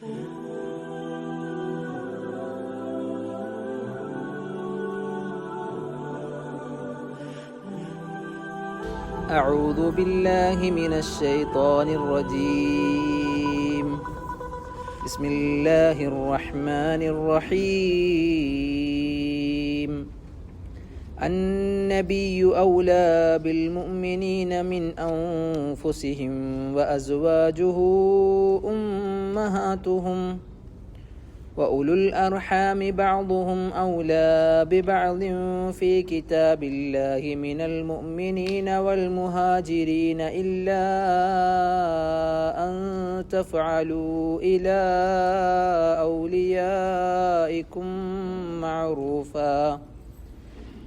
أعوذ بالله من الشيطان الرجيم. بسم الله الرحمن الرحيم. النبي أولى بالمؤمنين من أنفسهم وأزواجه أمهاتهم وأولو الأرحام بعضهم أولى ببعض في كتاب الله من المؤمنين والمهاجرين إلا أن تفعلوا إلى أوليائكم معروفا.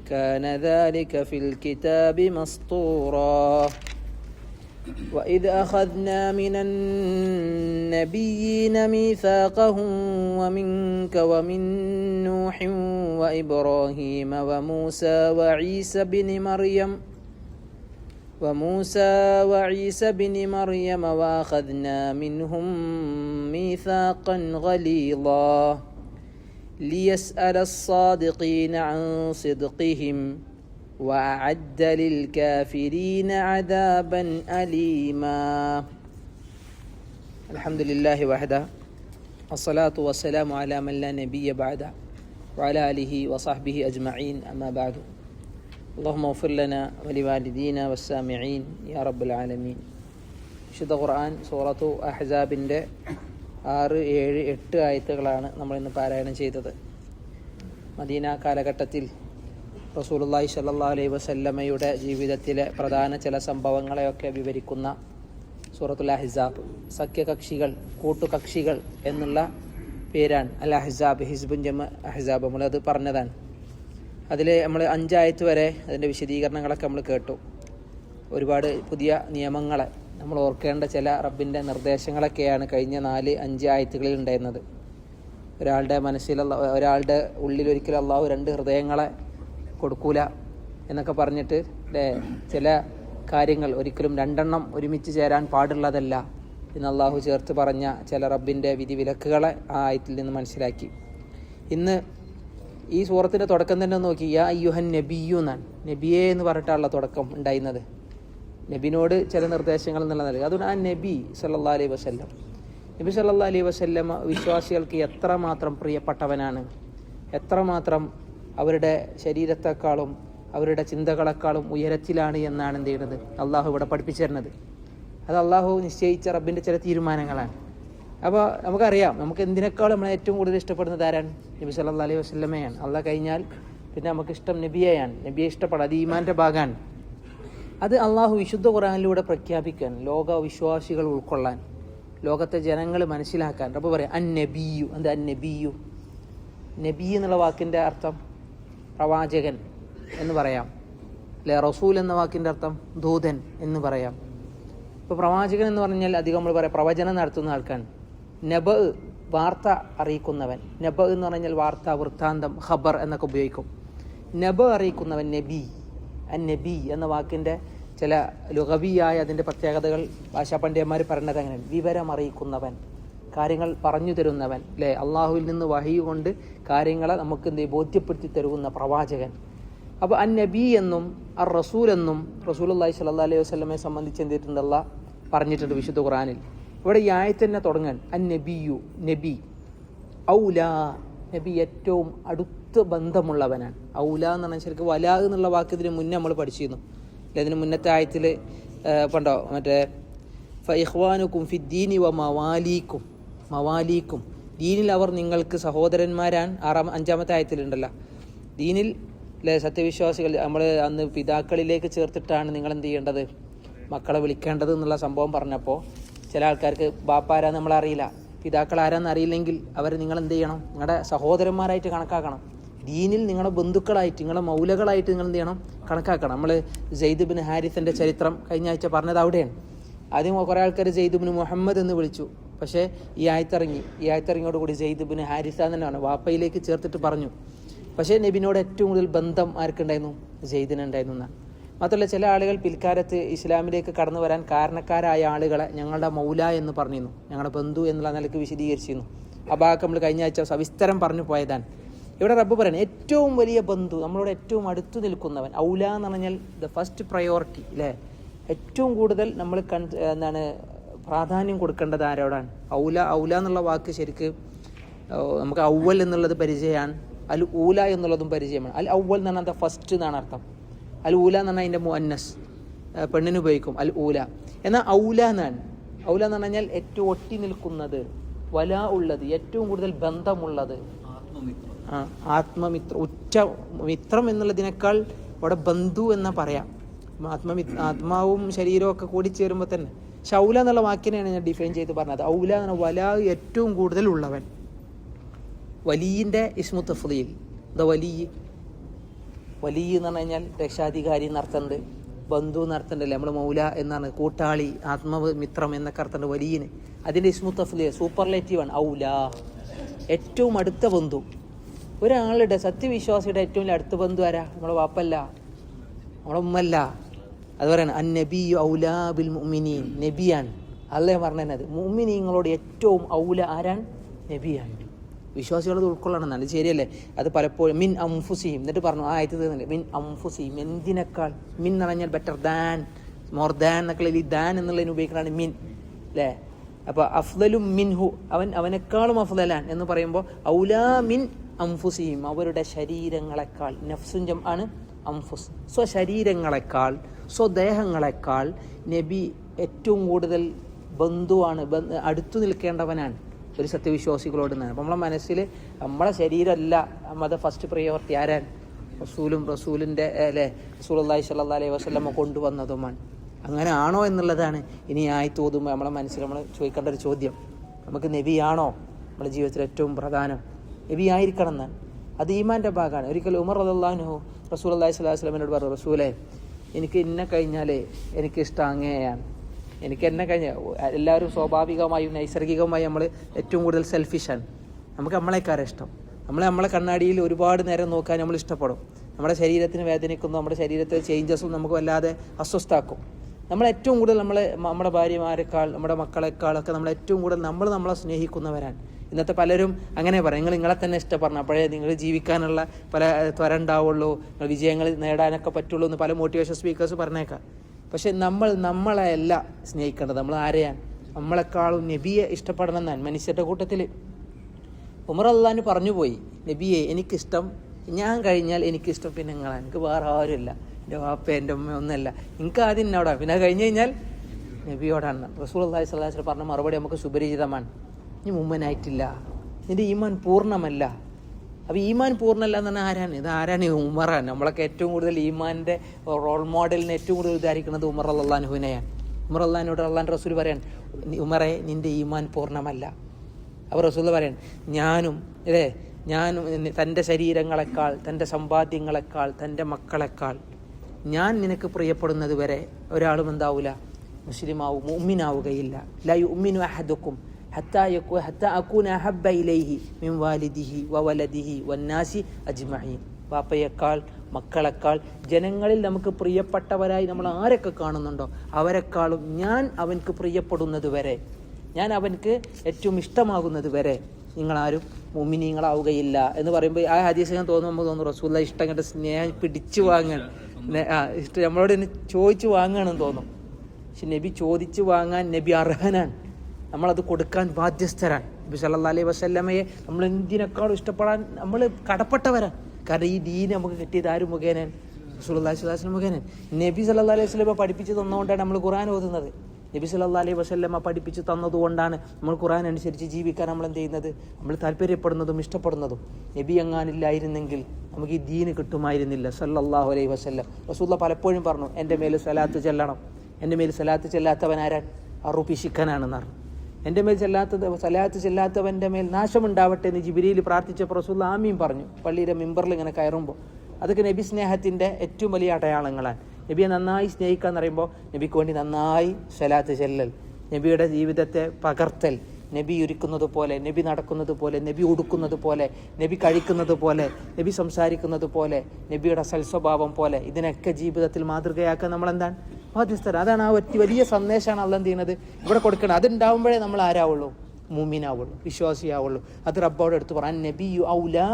كان ذلك في الكتاب مسطورا. وإذ أخذنا من النبيين ميثاقهم ومنك ومن نوح وإبراهيم وموسى وعيسى بن مريم وموسى وعيسى بن مريم وأخذنا منهم ميثاقا غليظا ليسأل الصادقين عن صدقهم وأعد للكافرين عذابا أليما الحمد لله وحده الصلاة والسلام على من لا نبي بعده وعلى آله وصحبه أجمعين أما بعد اللهم اغفر لنا ولوالدينا والسامعين يا رب العالمين വിശുദ്ധ ഖുർആൻ സൂറത്തു അഹ്സാബിൻ്റെ ആറ് ഏഴ് എട്ട് ആയത്തുകളാണ് നമ്മൾ ഇന്ന് പാരായണം ചെയ്തത് മദീന കാലഘട്ടത്തിൽ റസൂലുള്ളാഹി സ്വല്ലല്ലാഹു അലൈഹി വസല്ലമയുടെ ജീവിതത്തിലെ പ്രധാന ചില സംഭവങ്ങളെയൊക്കെ വിവരിക്കുന്ന സൂറത്തുൽ അഹിസാബ്. സഖ്യകക്ഷികൾ കൂട്ടുകക്ഷികൾ എന്നുള്ള പേരാണ് അൽ അഹിസാബ് ഹിസ്ബുൻ ജമ അഹിസാബ് നമ്മളത് പറഞ്ഞതാണ്. അതിൽ നമ്മൾ അഞ്ചായത്ത് വരെ അതിന്റെ വിശദീകരണങ്ങളൊക്കെ നമ്മൾ കേട്ടു. ഒരുപാട് പുതിയ നിയമങ്ങളെ നമ്മൾ ഓർക്കേണ്ട ചില റബ്ബിന്റെ നിർദ്ദേശങ്ങളൊക്കെയാണ് കഴിഞ്ഞ നാല് അഞ്ച് ആയത്തുകളിൽ ഉണ്ടായിരുന്നത്. ഒരാളുടെ മനസ്സിലുള്ള ഒരാളുടെ ഉള്ളിൽ ഒരിക്കലും അള്ളാഹു രണ്ട് ഹൃദയങ്ങളെ കൊടുക്കൂല എന്നൊക്കെ പറഞ്ഞിട്ട് ചില കാര്യങ്ങൾ ഒരിക്കലും രണ്ടെണ്ണം ഒരുമിച്ച് ചേരാൻ പാടുള്ളതല്ല ഇന്ന് അള്ളാഹു ചേർത്ത് പറഞ്ഞ ചില റബ്ബിന്റെ വിധി വിലക്കുകളെ ആ ആയത്തിൽ നിന്ന് മനസ്സിലാക്കി. ഇന്ന് ഈ സൂറത്തിന്റെ തുടക്കം തന്നെ നോക്കി. യാ യുഹൻ നബിയു എന്നാണ്. നബിയെ എന്ന് പറഞ്ഞിട്ടാണല്ലോ തുടക്കം ഉണ്ടായിരുന്നത്. നബിനോട് ചില നിർദ്ദേശങ്ങൾ എന്നുള്ള നൽകി അതുകൊണ്ട് ആ നബി സല്ലാ അലൈഹി വസല്ലം. നബി സല്ലാ അലൈഹി വസല്ലം വിശ്വാസികൾക്ക് എത്രമാത്രം പ്രിയപ്പെട്ടവനാണ്. എത്രമാത്രം അവരുടെ ശരീരത്തെക്കാളും അവരുടെ ചിന്തകളെക്കാളും ഉയരത്തിലാണ് എന്നാണ് എന്ത് ചെയ്യുന്നത്? അള്ളാഹു ഇവിടെ പഠിപ്പിച്ചു തരുന്നത്. അത് അള്ളാഹു നിശ്ചയിച്ച റബ്ബിന്റെ ചില തീരുമാനങ്ങളാണ്. അപ്പോൾ നമുക്കറിയാം നമുക്ക് എന്തിനേക്കാളും നമ്മൾ ഏറ്റവും കൂടുതൽ ഇഷ്ടപ്പെടുന്നത് ആരാണ്? നബി സല്ലാ അലൈഹി വസ്ലമയാണ് അള്ളാഹ് കഴിഞ്ഞാൽ പിന്നെ നമുക്ക് ഇഷ്ടം നബിയെയാണ്. നബിയെ ഇഷ്ടപ്പെടാം അത് ഈമാന്റെ ഭാഗമാണ്. അത് അള്ളാഹു വിശുദ്ധ ഖുറാനിലൂടെ പ്രഖ്യാപിക്കാൻ ലോക വിശ്വാസികൾ ഉൾക്കൊള്ളാൻ ലോകത്തെ ജനങ്ങൾ മനസ്സിലാക്കാൻ. അപ്പോൾ പറയാം അൻ നബിയു എന്താ? അൻ നബിയു നബി എന്നുള്ള വാക്കിന്റെ അർത്ഥം പ്രവാചകൻ എന്ന് പറയാം. അല്ലെ? റസൂൽ എന്ന വാക്കിന്റെ അർത്ഥം ദൂതൻ എന്ന് പറയാം. ഇപ്പോൾ പ്രവാചകൻ എന്ന് പറഞ്ഞാൽ അധികം നമ്മൾ പറയാം പ്രവചനം നടത്തുന്ന ആൾക്കാണ് നബ വാർത്ത അറിയിക്കുന്നവൻ. നബ എന്ന് പറഞ്ഞാൽ വാർത്ത വൃത്താന്തം ഖബർ എന്നൊക്കെ ഉപയോഗിക്കും. നബ അറിയിക്കുന്നവൻ നബി. അൻ നബി എന്ന വാക്കിന്റെ ചില ലുഗവിയായ അതിന്റെ പ്രത്യേകതകൾ ഭാഷാ പണ്ഡിതന്മാർ പറയുന്നത് അങ്ങനെയാണ്. വിവരം അറിയിക്കുന്നവൻ കാര്യങ്ങൾ പറഞ്ഞു തരുന്നവൻ അല്ലേ അള്ളാഹുവിൽ നിന്ന് വഹി കൊണ്ട് കാര്യങ്ങളെ നമുക്ക് എന്ത് ബോധ്യപ്പെടുത്തി തരുന്ന പ്രവാചകൻ. അപ്പോൾ അൻ നബി എന്നും അർ റസൂൽ എന്നും റസൂൽ അള്ളാഹി സ്വല്ലാ അലൈഹി വസ്ലമെ സംബന്ധിച്ച് എന്ത് ചെയ്തിട്ടുണ്ടല്ല പറഞ്ഞിട്ടുണ്ട് വിശുദ്ധ ഖുറാനിൽ ഇവിടെ ഈ ആയ തന്നെ തുടങ്ങാൻ. അൻ നബിയു നബി. ഔല. നബി ഏറ്റവും അടുത്ത ബന്ധമുള്ളവനാണ്. ഔല എന്ന് പറഞ്ഞാൽ ശരിക്കും വല എന്നുള്ള വാക്ക് ഇതിന് മുന്നേ നമ്മൾ പഠിച്ചിരുന്നു. അല്ലെ ഇതിന് മുന്നത്തെ ആയത്തിൽ പണ്ടോ മറ്റേ ഫൈഹ്വാനുക്കും ഫിദ്ദീനി വ മവാലീക്കും. മവാലീക്കും. ദീനിൽ അവർ നിങ്ങൾക്ക് സഹോദരന്മാരാൻ ആറാം അഞ്ചാമത്തെ ആയത്തിലുണ്ടല്ലോ. ദീനിൽ സത്യവിശ്വാസികൾ നമ്മൾ അന്ന് പിതാക്കളിലേക്ക് ചേർത്തിട്ടാണ് നിങ്ങൾ എന്ത് ചെയ്യേണ്ടത്? മക്കളെ വിളിക്കേണ്ടത് എന്നുള്ള സംഭവം പറഞ്ഞപ്പോൾ ചില ആൾക്കാർക്ക് ബാപ്പാരാന്ന് നമ്മളറിയില്ല പിതാക്കൾ ആരാന്ന് അറിയില്ലെങ്കിൽ അവർ നിങ്ങൾ എന്ത് ചെയ്യണം? നിങ്ങളുടെ സഹോദരന്മാരായിട്ട് കണക്കാക്കണം. ദീനിൽ നിങ്ങളുടെ ബന്ധുക്കളായിട്ട് നിങ്ങളുടെ മൗലകളായിട്ട് നിങ്ങൾ എന്ത് ചെയ്യണം? കണക്കാക്കണം. നമ്മൾ ജെയ്ദ് ബിൻ ഹാരിസിന്റെ ചരിത്രം കഴിഞ്ഞ ആഴ്ച പറഞ്ഞത് അവിടെയാണ്. ആദ്യം കുറേ ആൾക്കാർ ജെയ്ദുബിന് മുഹമ്മദ് എന്ന് വിളിച്ചു. പക്ഷേ ഈ ആയത്തിറങ്ങി. ഈ ആയത്തിറങ്ങിയോട് കൂടി ജെയ്ദ് ബിൻ ഹാരിസ തന്നെയാണ് വാപ്പയിലേക്ക് ചേർത്തിട്ട് പറഞ്ഞു. പക്ഷേ നബിനോട് ഏറ്റവും കൂടുതൽ ബന്ധം ആർക്കുണ്ടായിരുന്നു? ജെയ്ദിനുണ്ടായിരുന്നു മാത്രമല്ല ചില ആളുകൾ പിൽക്കാലത്ത് ഇസ്ലാമിലേക്ക് കടന്നു വരാൻ കാരണക്കാരായ ആളുകളെ ഞങ്ങളുടെ മൗല എന്ന് പറഞ്ഞിരുന്നു. ഞങ്ങളുടെ ബന്ധു എന്നുള്ള നിലയ്ക്ക് വിശദീകരിച്ചിരുന്നു. ആ ഭാഗം നമ്മൾ കഴിഞ്ഞ ആഴ്ച സവിസ്തരം പറഞ്ഞു പോയതാണ്. ഇവിടെ റബ്ബ് പറയണം ഏറ്റവും വലിയ ബന്ധു നമ്മളോട് ഏറ്റവും അടുത്തു നിൽക്കുന്നവൻ ഔല എന്ന് പറഞ്ഞാൽ ദ ഫസ്റ്റ് പ്രയോറിറ്റി അല്ലേ ഏറ്റവും കൂടുതൽ നമ്മൾ കൺ എന്താണ് പ്രാധാന്യം കൊടുക്കേണ്ടത് ആരോടാണ്? ഔല ഔല എന്നുള്ള വാക്ക് ശരിക്ക് നമുക്ക് ഔവൽ എന്നുള്ളത് പരിചയമാണ്. അൽ ഊല എന്നുള്ളതും പരിചയമാണ്. അൽ ഔവൽ എന്ന് പറഞ്ഞാൽ ഫസ്റ്റ് എന്നാണ് അർത്ഥം. അൽ ഊല എന്ന് പറഞ്ഞാൽ അതിന്റെ മുഅന്നസ്. പെണ്ണിന് ഉപയോഗിക്കും അൽ ഊല. എന്നാൽ ഔല എന്നാണ്? ഔല എന്ന് പറഞ്ഞാൽ ഏറ്റവും ഒട്ടി നിൽക്കുന്നത് വല ഉള്ളത് ഏറ്റവും കൂടുതൽ ബന്ധമുള്ളത്. ആ ആത്മമിത്ര. ഉറ്റ മിത്രം എന്നുള്ളതിനേക്കാൾ അവിടെ ബന്ധു എന്ന് പറയാം. ആത്മമി ആത്മാവും ശരീരവും ഒക്കെ കൂടി ചേരുമ്പോൾ തന്നെ ഷൗല എന്നുള്ള വാക്കിനെയാണ് ഞാൻ ഡിഫൈൻ ചെയ്ത് പറഞ്ഞത്. ഔല എന്ന വല ഏറ്റവും കൂടുതൽ ഉള്ളവൻ. വലിയിന്റെ ഇസ്മു തഫ്ലീൽ ദ വലിയ വലിയ എന്ന് പറഞ്ഞു കഴിഞ്ഞാൽ രക്ഷാധികാരി എന്നർത്ഥമുണ്ട് ബന്ധു എന്നർത്ഥമുണ്ടല്ലേ നമ്മൾ മൗല എന്നാണ്. കൂട്ടാളി ആത്മവ് മിത്രം എന്നൊക്കെ അർത്ഥമുണ്ട് വലിയന്. അതിന്റെ ഇസ്മു തഫ്ലീൽ സൂപ്പർലേറ്റീവാണ് ഔല. ഏറ്റവും അടുത്ത ബന്ധു. ഒരാളുടെ സത്യവിശ്വാസിയുടെ ഏറ്റവും അടുത്ത ബന്ധു ആരാ? നമ്മളെ വാപ്പല്ല. നമ്മളെ ഉമ്മല്ല. അത് പറയണം അൻ നബി ഔലാ ബിൽ മുഅ്മിനീൻ. നബിയാണ്. അല്ലേ പറഞ്ഞത് മുഅ്മിനീങ്ങളോട് ഏറ്റവും ഔല ആരാണ്? നബിയാണ്. വിശ്വാസികളത് ഉൾക്കൊള്ളണം എന്നാണ് ശരിയല്ലേ? അത് പലപ്പോഴും മിൻ അംഫുസീം എന്നിട്ട് പറഞ്ഞു ആ ആയത്ത് തീർന്നില്ല മിൻ അംഫുസീം എന്തിനേക്കാൾ മിൻ എന്ന് പറഞ്ഞാൽ ബെറ്റർ ദാൻ മോർ ദാൻ എന്നൊക്കെ ഈ ദാൻ എന്നുള്ളതിന് ഉപയോഗിക്കുന്നതാണ് മിൻ. അല്ലേ അപ്പോൾ അഫ്ദലും മിൻഹു അവൻ അവനേക്കാളും അഫ്ദലാൻ എന്ന് പറയുമ്പോൾ ഔലാ മിൻ അംഫുസീം അവരുടെ ശരീരങ്ങളെക്കാൾ നഫ്സുഞ്ചം ആണ് അംഫുസ്. സ്വശരീരങ്ങളെക്കാൾ സ്വദേഹങ്ങളെക്കാൾ നബി ഏറ്റവും കൂടുതൽ ബന്ധുവാണ് ബന്ധ- അടുത്തു നിൽക്കേണ്ടവനാണ്. ഒരു സത്യവിശ്വാസികളോട് നിന്നാണ് നമ്മളെ മനസ്സിൽ നമ്മളെ ശരീരമല്ല നമ്മുടെ ഫസ്റ്റ് പ്രിയോറിറ്റി ആരാൻ റസൂലും റസൂലിന്റെ അല്ലേ? റസൂൽ അള്ളാഹി സ്വല്ലാ അലൈഹി വസ്ലമ കൊണ്ടുവന്നതുമാണ്. അങ്ങനെ ആണോ എന്നുള്ളതാണ് ഇനി ആയി തോതുമ്പോൾ നമ്മളെ മനസ്സിൽ നമ്മൾ ചോദിക്കേണ്ട ഒരു ചോദ്യം. നമുക്ക് നബിയാണോ നമ്മുടെ ജീവിതത്തിൽ ഏറ്റവും പ്രധാനം? നബി ആയിരിക്കണം എന്നാണ്. അത് ഈമാന്റെ ഭാഗമാണ്. ഒരിക്കൽ ഉമർ അള്ളാഹുനു റസൂൽ അള്ളാഹി സ്വലാഹു വസ്ലമിനോട് പറഞ്ഞു റസൂലെ എനിക്ക് എന്നെ കഴിഞ്ഞാലേ എനിക്ക് ഇഷ്ടം അങ്ങനെയാണ് എനിക്ക് എന്നെ കഴിഞ്ഞ എല്ലാവരും സ്വാഭാവികമായും നൈസർഗികമായും നമ്മൾ ഏറ്റവും കൂടുതൽ സെൽഫിഷാണ് നമുക്ക് നമ്മളെക്കാരെ ഇഷ്ടം. നമ്മൾ നമ്മളെ കണ്ണാടിയിൽ ഒരുപാട് നേരം നോക്കാൻ നമ്മൾ ഇഷ്ടപ്പെടും. നമ്മുടെ ശരീരത്തിന് വേദനിക്കുന്നു നമ്മുടെ ശരീരത്തിലെ ചേഞ്ചസും നമുക്ക് വല്ലാതെ അസ്വസ്ഥാക്കും നമ്മൾ ഏറ്റവും കൂടുതൽ നമ്മളെ നമ്മുടെ ഭാര്യമാരെക്കാൾ നമ്മുടെ മക്കളെക്കാളൊക്കെ നമ്മൾ ഏറ്റവും കൂടുതൽ നമ്മൾ നമ്മളെ സ്നേഹിക്കുന്നവരാണ്. ഇന്നത്തെ പലരും അങ്ങനെ പറയും. നിങ്ങൾ നിങ്ങളെ തന്നെ ഇഷ്ടപ്പെടണം. അപ്പോഴേ നിങ്ങൾ ജീവിക്കാനുള്ള പല ത്വര ഉണ്ടാവുള്ളൂ. നിങ്ങൾ വിജയങ്ങൾ നേടാനൊക്കെ പറ്റുള്ളൂ എന്ന് പല മോട്ടിവേഷൻ സ്പീക്കേഴ്സ് പറഞ്ഞേക്കാം. പക്ഷെ നമ്മൾ നമ്മളെയല്ല സ്നേഹിക്കേണ്ടത്. നമ്മൾ ആരെയാണ്? നമ്മളെക്കാളും നബിയെ ഇഷ്ടപ്പെടണം എന്നാണ് മനുഷ്യരുടെ കൂട്ടത്തിൽ. ഉമർ അള്ളഹാന് പറഞ്ഞു പോയി നബിയെ എനിക്കിഷ്ടം. ഞാൻ കഴിഞ്ഞാൽ എനിക്കിഷ്ടം പിന്നെ നിങ്ങളാണ് എനിക്ക് വേറെ ആരുമില്ല. എന്റെ വാപ്പ എന്റെ ഉമ്മ ഒന്നല്ല എനിക്ക് ആദ്യം എന്നോടാണ് പിന്നെ കഴിഞ്ഞ് കഴിഞ്ഞാൽ നബിയോടാണ്. റസൂൽ അള്ളാഹി സ്വലാഹ് പറഞ്ഞ മറുപടി നമുക്ക് സുപരിചിതമാണ് നീ മുമ്മനായിട്ടില്ല. നിന്റെ ഈമാൻ പൂർണമല്ല. അപ്പോൾ ഈമാൻ പൂർണമല്ല എന്ന് പറഞ്ഞാൽ ആരാണ്? ഇത് ആരാണ്? ഉമറാണ്. നമ്മളൊക്കെ ഏറ്റവും കൂടുതൽ ഈമാന്റെ റോൾ മോഡലിന് ഏറ്റവും കൂടുതൽ വിചാരിക്കുന്നത് ഉമർ അള്ളാഹുവിനെയാണ് ഉമർ അള്ളഹാനോട് അള്ളാൻ റസൂൽ പറയാൻ ഉമറെ നിന്റെ ഈമാൻ പൂർണമല്ല. അപ്പോൾ റസൂൽ പറയാൻ ഞാനും അല്ലേ? ഞാനും തന്റെ ശരീരങ്ങളെക്കാൾ തന്റെ സമ്പാദ്യങ്ങളെക്കാൾ തന്റെ മക്കളെക്കാൾ ഞാൻ നിനക്ക് പ്രിയപ്പെടുന്നത് വരെ ഒരാളും എന്താവില്ല മുസ്ലിമാവും ഉമ്മിനാവുകയില്ല ലൈ യുമിനു അഹദുക്കും. ഹത്താ അക്കൂന അഹബ്ബ ഇലൈഹി മിൻ വാലിദിഹി വവലദിഹി വന്നാസി അജ്മഈൻ വാപ്പയേക്കാൾ മക്കളെക്കാൾ ജനങ്ങളിൽ നമുക്ക് പ്രിയപ്പെട്ടവരായി നമ്മൾ ആരൊക്കെ കാണുന്നുണ്ടോ അവരെക്കാളും ഞാൻ അവൻക്ക് പ്രിയപ്പെടുന്നത് വരെ ഞാൻ അവൻക്ക് ഏറ്റവും ഇഷ്ടമാകുന്നത് വരെ നിങ്ങളാരും മുമിനിങ്ങളാവുകയില്ല എന്ന് പറയുമ്പോൾ ആ ഹദീസ് ഞാൻ തോന്നുമ്പോൾ തോന്നുന്നു റസൂല്ല ഇഷ്ടം കണ്ട് സ്നേഹം പിടിച്ചു വാങ്ങണം ആ ഇഷ്ടം നമ്മളോട് തന്നെ ചോദിച്ചു വാങ്ങാണെന്ന് തോന്നും പക്ഷെ നബി ചോദിച്ചു വാങ്ങാൻ നബി അർഹനാണ്. നമ്മളത് കൊടുക്കാൻ ബാധ്യസ്ഥരാണ്. നബി സല്ലാ അലൈഹി വസല്ലമയെ നമ്മൾ എന്തിനേക്കാളും ഇഷ്ടപ്പെടാൻ നമ്മൾ കടപ്പെട്ടവരാണ് കാരണം ഈ ദീൻ നമുക്ക് കിട്ടിയത് ആര് മുഖേന റസൂലുള്ളാഹി മുഖേന നബി സല്ലാ അലൈഹി വസ്ലമ പഠിപ്പിച്ചു തന്നുകൊണ്ടാണ് നമ്മൾ ഖുറാൻ ഓതുന്നത്. നബി സല്ലാ അലൈഹി വസല്ലമ പഠിപ്പിച്ച് തന്നതുകൊണ്ടാണ് നമ്മൾ ഖുറാൻ അനുസരിച്ച് ജീവിക്കാൻ നമ്മൾ എന്ത് ചെയ്യുന്നത്? നമ്മൾ താല്പര്യപ്പെടുന്നതും ഇഷ്ടപ്പെടുന്നതും. നബി എങ്ങാനില്ലായിരുന്നെങ്കിൽ നമുക്ക് ഈ ദീന് കിട്ടുമായിരുന്നില്ല. സല്ലാഹു അലൈഹി വസ്ല്ലം. റസൂല്ല പലപ്പോഴും പറഞ്ഞു എന്റെ മേൽ സലാത്ത് ചെല്ലണം. എന്റെ മേൽ സ്വലാത്ത് ചെല്ലാത്തവൻ ആരാൻ അറുപ്പിശിക്കനാണെന്ന് പറഞ്ഞു. എന്റെ മേൽ ചെല്ലാത്ത സലാത്ത് ചെല്ലാത്തവന്റെ മേൽ നാശമുണ്ടാവട്ടെ എന്ന് ജിബിരിയിൽ പ്രാർത്ഥിച്ചപ്പോൾ റസൂൽ ആമിയും പറഞ്ഞു. പള്ളിയിലെ മെമ്പറിൽ ഇങ്ങനെ കയറുമ്പോൾ. അതൊക്കെ നബി സ്നേഹത്തിന്റെ ഏറ്റവും വലിയ അടയാളങ്ങളാണ്. നബിയെ നന്നായി സ്നേഹിക്കുക എന്ന് പറയുമ്പോൾ നബിക്ക് വേണ്ടി നന്നായി സലാത്ത് ചെല്ലൽ നബിയുടെ ജീവിതത്തെ പകർത്തൽ നബി ഒരുക്കുന്നത് പോലെ നബി നടക്കുന്നത് പോലെ നബി ഉടുക്കുന്നത് പോലെ നബി കഴിക്കുന്നത് പോലെ നബി സംസാരിക്കുന്നത് പോലെ നബിയുടെ സൽസ്വഭാവം പോലെ ഇതിനൊക്കെ ജീവിതത്തിൽ മാതൃകയാക്കാൻ നമ്മൾ എന്താണ് ബാധ്യസ്ഥർ അതാണ് ആ ഒറ്റ വലിയ സന്ദേശമാണ് അല്ല എന്ത് ചെയ്യുന്നത്? ഇവിടെ കൊടുക്കണം അതുണ്ടാവുമ്പോഴേ നമ്മൾ ആരാവുള്ളൂ? മൂമിനാവുള്ളൂ വിശ്വാസിയാവുള്ളൂ. അത് റബ്ബോട് എടുത്ത് പറയാൻ നബി യു ഔലാ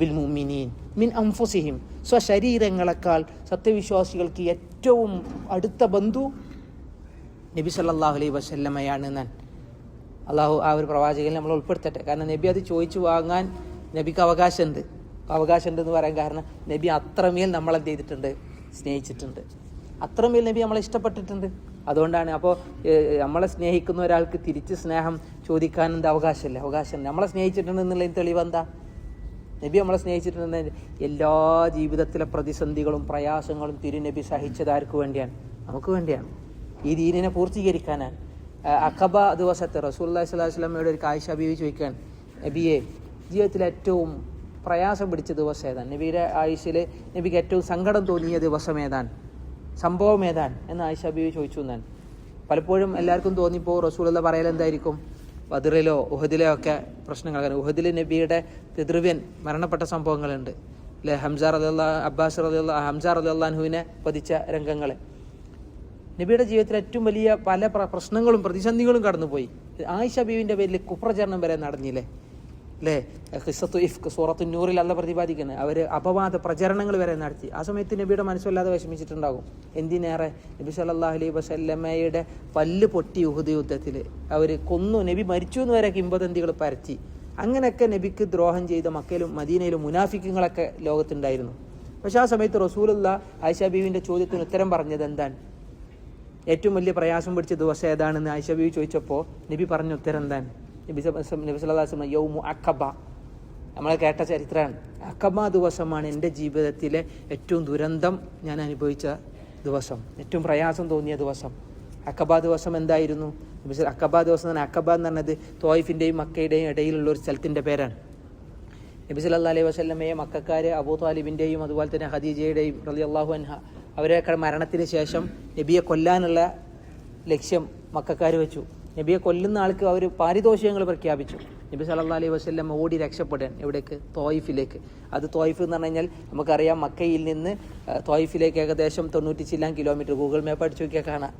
ബിൽ മുമിനീൻ മിൻ അംഫുസിഹിം സ്വശരീരങ്ങളെക്കാൾ സത്യവിശ്വാസികൾക്ക് ഏറ്റവും അടുത്ത ബന്ധു നബി സല്ലല്ലാഹു അലൈ വസല്ലമയാണ് ഞാൻ അള്ളാഹു ആ ഒരു പ്രവാചകനെ നമ്മൾ ഉൾപ്പെടുത്തട്ടെ. കാരണം നബി അത് ചോദിച്ചു വാങ്ങാൻ നബിക്ക് അവകാശമുണ്ട്. അവകാശമുണ്ട് എന്ന് പറയാൻ കാരണം നബി അത്രമേൽ നമ്മളെന്ത് ചെയ്തിട്ടുണ്ട്? സ്നേഹിച്ചിട്ടുണ്ട്. അത്രമേൽ നബി നമ്മളെ ഇഷ്ടപ്പെട്ടിട്ടുണ്ട്. അതുകൊണ്ടാണ് അപ്പോൾ നമ്മളെ സ്നേഹിക്കുന്ന ഒരാൾക്ക് തിരിച്ച് സ്നേഹം ചോദിക്കാൻ അവകാശമില്ല. അവകാശം നമ്മളെ സ്നേഹിച്ചിട്ടുണ്ട് എന്നുള്ളതിന് തെളിവ് എന്താ? നബി നമ്മളെ സ്നേഹിച്ചിട്ടുണ്ട്. എല്ലാ ജീവിതത്തിലെ പ്രതിസന്ധികളും പ്രയാസങ്ങളും തിരുനബി സഹിച്ചത് ആർക്ക് വേണ്ടിയാണ്? നമുക്ക് വേണ്ടിയാണ്. ഈ ദീനിനെ പൂർത്തീകരിക്കാനാണ്. അഖബ ദിവസത്തെ റസൂല്ലാ സ്വലാസ്ലമയുടെ ഒരു കാഴ്ച ബീവി ചോദിക്കാൻ നബിയെ ജീവിതത്തിൽ ഏറ്റവും പ്രയാസം പിടിച്ച ദിവസം ഏതാണ്? നബിയുടെ ആയുഷിൽ നബിക്ക് ഏറ്റവും സങ്കടം തോന്നിയ ദിവസം ഏതാണ്? സംഭവം ഏതാണ്? എന്ന് ആയിഷ ബീവി ചോദിച്ചു എന്നാണ്. പലപ്പോഴും എല്ലാവർക്കും തോന്നിപ്പോൾ റസൂലുള്ള പറയൽ എന്തായിരിക്കും? ബദറിലോ ഉഹദിലോ ഒക്കെ പ്രശ്നങ്ങൾ കാരണം. ഉഹദിൽ നബിയുടെ പിതൃവ്യൻ മരണപ്പെട്ട സംഭവങ്ങളുണ്ട്. അല്ലെ ഹംസാർ അലിയുള്ള അബ്ബാസ് അലിയുള്ള ഹംസാർ അലിയുള്ളാൻഹുവിനെ പതിച്ച രംഗങ്ങൾ നബിയുടെ ജീവിതത്തിൽ ഏറ്റവും വലിയ പല പ്രശ്നങ്ങളും പ്രതിസന്ധികളും കടന്നുപോയി. ആയിഷ ബീവിന്റെ പേരിൽ കുപ്രചരണം വരെ നടന്നില്ലേ? അല്ലേ ഹിസത്തു ഇഫ്ക് സൂറത്തു നൂറിൽ അല്ല പ്രതിപാദിക്കുന്നത് അവർ അപവാദ പ്രചരണങ്ങൾ വരെ നടത്തി. ആ സമയത്ത് നബിയുടെ മനസ്സല്ലാതെ വിഷമിച്ചിട്ടുണ്ടാകും. എന്തിനേറെ? നബി സല്ലല്ലാഹു അലൈഹി വസല്ലമയുടെ പല്ല് പൊട്ടി ഉഹുദ് യുദ്ധത്തിൽ അവർ കൊന്നു. നബി മരിച്ചു എന്ന് വരെ കിംബദന്തികൾ പരത്തി. അങ്ങനെയൊക്കെ നബിക്ക് ദ്രോഹം ചെയ്ത മക്കയിലും മദീനയിലും മുനാഫിക്കങ്ങളൊക്കെ ലോകത്തുണ്ടായിരുന്നു. പക്ഷെ ആ സമയത്ത് റസൂലുള്ള ആയിഷ ബീവിന്റെ ചോദ്യത്തിന് ഉത്തരം പറഞ്ഞത് എന്താണ് ഏറ്റവും വലിയ പ്രയാസം പിടിച്ച ദിവസം ഏതാണെന്ന് ആയിഷ ബീവി ചോദിച്ചപ്പോൾ നബി പറഞ്ഞ ഉത്തരം എന്താണ്? നബി നബി യൗമു അക്കബ നമ്മളെ കേട്ട ചരിത്രമാണ്. അക്കബ ദിവസമാണ് എന്റെ ജീവിതത്തിലെ ഏറ്റവും ദുരന്തം ഞാൻ അനുഭവിച്ച ദിവസം. ഏറ്റവും പ്രയാസം തോന്നിയ ദിവസം. അക്കബ ദിവസം എന്തായിരുന്നു? നബി അക്കബ ദിവസം തന്നെ അക്കബ എന്ന് പറഞ്ഞത് തോയിഫിന്റെയും മക്കയുടെയും ഇടയിലുള്ള ഒരു സ്ഥലത്തിന്റെ പേരാണ്. നബി സല്ലല്ലാഹു അലൈഹി വസ്ലമയെ മക്കാർ അബൂ താലിബിന്റെയും അതുപോലെ തന്നെ ഹദീജയുടെയും റലി അള്ളാഹു അൻഹ അവരെയൊക്കെ മരണത്തിന് ശേഷം നബിയെ കൊല്ലാനുള്ള ലക്ഷ്യം മക്കാർ വെച്ചു. നബിയെ കൊല്ലുന്ന ആൾക്ക് അവർ പാരിതോഷികങ്ങൾ പ്രഖ്യാപിച്ചു. നബി സല്ലാ അലൈഹി വസല്ലം ഓടി രക്ഷപ്പെടാൻ എവിടേക്ക്? തോയിഫിലേക്ക്. അത് തോയിഫ് എന്ന് പറഞ്ഞു കഴിഞ്ഞാൽ നമുക്കറിയാം മക്കയിൽ നിന്ന് തോയിഫിലേക്ക് ഏകദേശം തൊണ്ണൂറ്റി ചില്ലാം കിലോമീറ്റർ. ഗൂഗിൾ മാപ്പ് അടിച്ചു നോക്കിയാൽ കാണാം.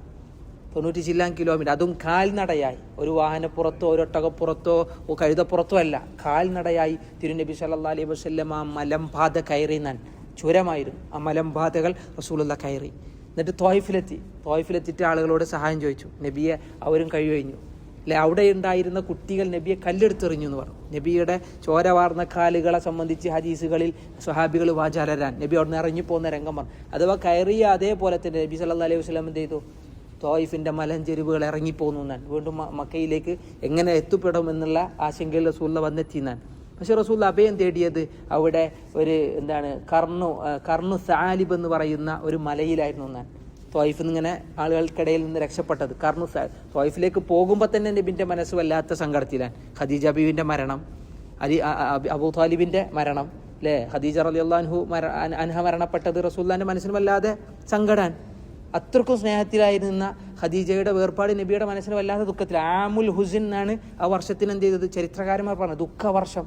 തൊണ്ണൂറ്റി ചില്ലാം കിലോമീറ്റർ. അതും കാൽനടയായി ഒരു വാഹനപ്പുറത്തോ ഒരു ഒട്ടകപ്പുറത്തോ കഴുതപ്പുറത്തോ അല്ല. കാൽനടയായി തിരുനബി സല്ലാ അലൈഹി വസ്ല്ലം ആ മലമ്പാത കയറി ഞാൻ ചുരമായിരുന്നു. ആ മലമ്പാതകൾ റസൂലുള്ള കയറി. എന്നിട്ട് തോയിഫിലെത്തി തോയിഫിലെത്തിയിട്ട് ആളുകളോട് സഹായം ചോദിച്ചു. നബിയെ അവരും കഴി കഴിഞ്ഞു അല്ലെ അവിടെ ഉണ്ടായിരുന്ന കുട്ടികൾ നബിയെ കല്ലെടുത്തെറിഞ്ഞു എന്ന് പറഞ്ഞു. നബിയുടെ ചോരവാർന്ന കാലുകളെ സംബന്ധിച്ച് ഹദീസുകളിൽ സ്വഹാബികൾ വാചാലരാൻ. നബി അവിടെ നിന്ന് ഇറങ്ങി പോകുന്ന രംഗം പറഞ്ഞു. അഥവാ കയറിയ അതേപോലെ തന്നെ നബി സല്ലാ അലൈഹി വസല്ലം എന്ത് ചെയ്തു? തോയിഫിന്റെ മലഞ്ചെരുവുകൾ ഇറങ്ങിപ്പോന്നു എന്നാണ് വീണ്ടും മക്കയിലേക്ക് എങ്ങനെ എത്തിപ്പെടും എന്നുള്ള ആശങ്കയിൽ റസൂല്ല വന്നെത്തി ഞാൻ പക്ഷെ റസൂൽ അഭയം തേടിയത്? അവിടെ ഒരു എന്താണ് കർണു കർണു സാലിബ് എന്ന് പറയുന്ന ഒരു മലയിലായിരുന്നു ഞാൻ നിന്ന് ഇങ്ങനെ ആളുകൾക്കിടയിൽ നിന്ന് രക്ഷപ്പെട്ടത്. കർണു സാ തോയിഫിലേക്ക് പോകുമ്പോൾ തന്നെ നബിന്റെ മനസ്സ് വല്ലാത്ത സങ്കടത്തിലാണ്. ഖദീജ അബീബിന്റെ മരണം അലി അബു താലിബിന്റെ മരണം അല്ലേ ഖദീജ റലി അള്ളാൻഹു മര അൻഹ മരണപ്പെട്ടത് റസൂല്ലാന്റെ മനസ്സിന് വല്ലാതെ സങ്കടാൻ അത്രക്കും സ്നേഹത്തിലായിരുന്ന ഖദീജയുടെ വേർപാട് നബിയുടെ മനസ്സിന് വല്ലാതെ ദുഃഖത്തിൽ ആമുൽ ഹുസിൻ എന്നാണ് ആ വർഷത്തിന് എന്ത് ചെയ്തത്? ചരിത്രകാരന്മാർ പറഞ്ഞത് ദുഃഖവർഷം.